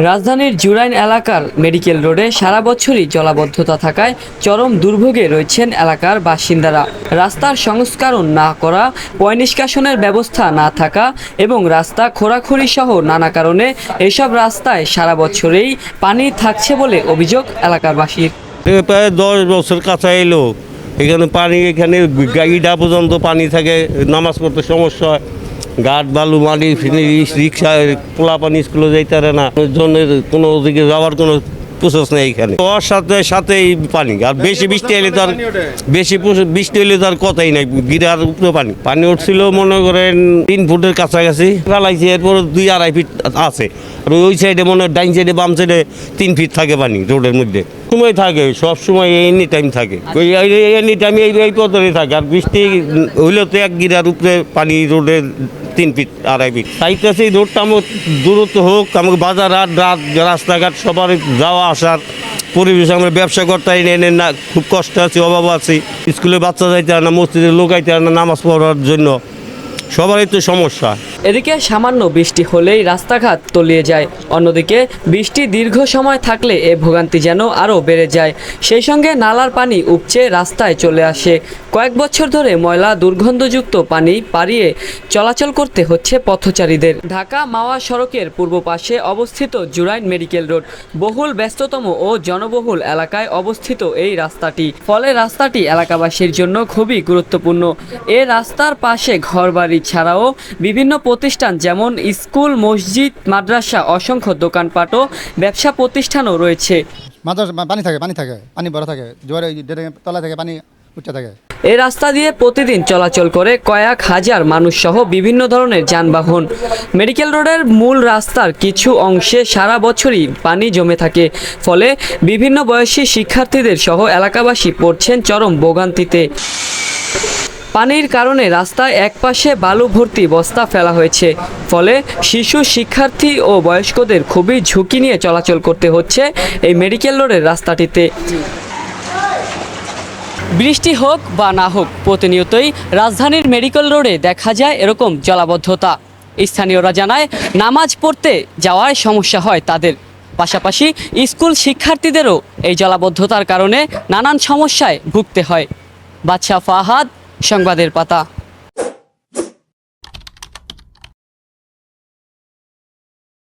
রাজধানীর জুরাইন এলাকার মেডিকেল রোডে সারা বছরই জলাবদ্ধতা থাকায় চরম দুর্ভোগে রয়েছেন এলাকার বাসিন্দারা। রাস্তার সংস্কারণ না করা, পয় নিষ্কাশনের ব্যবস্থা না থাকা এবং রাস্তা খোরাখুরি সহ নানা কারণে এসব রাস্তায় সারা বছরেই পানি থাকছে বলে অভিযোগ এলাকারবাসীর। প্রায় দশ বছর কাছা এলো। এখানে পানি, এখানে গাড়িটা পর্যন্ত পানি থাকে, নামাজ পড়তে সমস্যা হয়। গাট বালু, মাটি রিক্সা পোলা পানি স্কুলে যাইতে পারে না। জনের কোনো দিকে যাওয়ার কোনো প্রসেস নেই এখানে। ওর সাথে সাথেই পানি। আর বেশি বৃষ্টি এলে তার বেশি বৃষ্টি এলে তার কথাই নাই। গিরার উপরে পানি। পানি উঠছিল মনে করেন তিন ফুটের কাছাকাছি। ফেলাইছে, এরপর দুই আড়াই ফিট আছে। আর ওই সাইডে মনে হয় ডাইন সাইডে বাম সাইডে তিন ফিট থাকে পানি রোডের মধ্যে। সময় থাকে সব সময় এনি টাইম থাকে। এনি টাইম এই এই পথে থাকে। আর বৃষ্টি হইলে তো এক গিরার উপরে পানি রোডের তিন ফিট, আড়াই ফিট। চাইতেছি রোডটা আমার দূরত্ব হোক, আমাকে বাজার হাট, রাত, রাস্তাঘাট সবার যাওয়া আসার পরিবেশ আমরা ব্যবসা করতে এনে না, খুব কষ্ট আছে, অভাব আছে। স্কুলে বাচ্চা যাইতে না, মসজিদে লোকাইতে হয় না, নামাজ পড়ার জন্য। সবারই তো সমস্যা। এদিকে সামান্য বৃষ্টি হলেই রাস্তাঘাট তলিয়ে যায়। অন্যদিকে বৃষ্টি দীর্ঘ সময় থাকলে এ ভোগান্তি যেন আরও বেড়ে যায়। সেই সঙ্গে নালার পানি উপচে রাস্তায় চলে আসে। কয়েক বছর ধরে ময়লা দুর্গন্ধযুক্ত পানি পাড়িয়ে চলাচল করতে হচ্ছে পথচারীদের। ঢাকা মাওয়া সড়কের পূর্ব পাশে অবস্থিত জুরাইন মেডিকেল রোড, বহুল ব্যস্ততম ও জনবহুল এলাকায় অবস্থিত এই রাস্তাটি। ফলে রাস্তাটি এলাকাবাসীর জন্য খুবই গুরুত্বপূর্ণ। এ রাস্তার পাশে ঘরবাড়ি ছাড়াও বিভিন্ন প্রতিষ্ঠান যেমন স্কুল মসজিদ মাদ্রাসা অসংখ্য দোকানপাটও ব্যবসা প্রতিষ্ঠানও রয়েছে। পানি থাকে পানি থাকে পানি ভরা থাকে জোয়ারে তলা থেকে পানি উঠতে থাকে। এই রাস্তা দিয়ে প্রতিদিন চলাচল করে কয়েক হাজার মানুষ সহ বিভিন্ন ধরনের যানবাহন। মেডিকেল রোডের মূল রাস্তার কিছু অংশে সারা বছরই পানি জমে থাকে। ফলে বিভিন্ন বয়সী শিক্ষার্থীদের সহ এলাকাবাসী পড়ছেন চরম ভোগান্তিতে। পানির কারণে রাস্তায় একপাশে বালু ভর্তি বস্তা ফেলা হয়েছে। ফলে শিশু, শিক্ষার্থী ও বয়স্কদের খুবই ঝুঁকি নিয়ে চলাচল করতে হচ্ছে এই মেডিকেল রোডের রাস্তাটিতে। বৃষ্টি হোক বা না হোক, প্রতিনিয়তই রাজধানীর মেডিকেল রোডে দেখা যায় এরকম জলাবদ্ধতা। স্থানীয়রা জানায়, নামাজ পড়তে যাওয়ায় সমস্যা হয় তাদের। পাশাপাশি স্কুল শিক্ষার্থীদেরও এই জলাবদ্ধতার কারণে নানান সমস্যায় ভুগতে হয়। বাদশাহ ফাহাদ সংবাদের পাতা।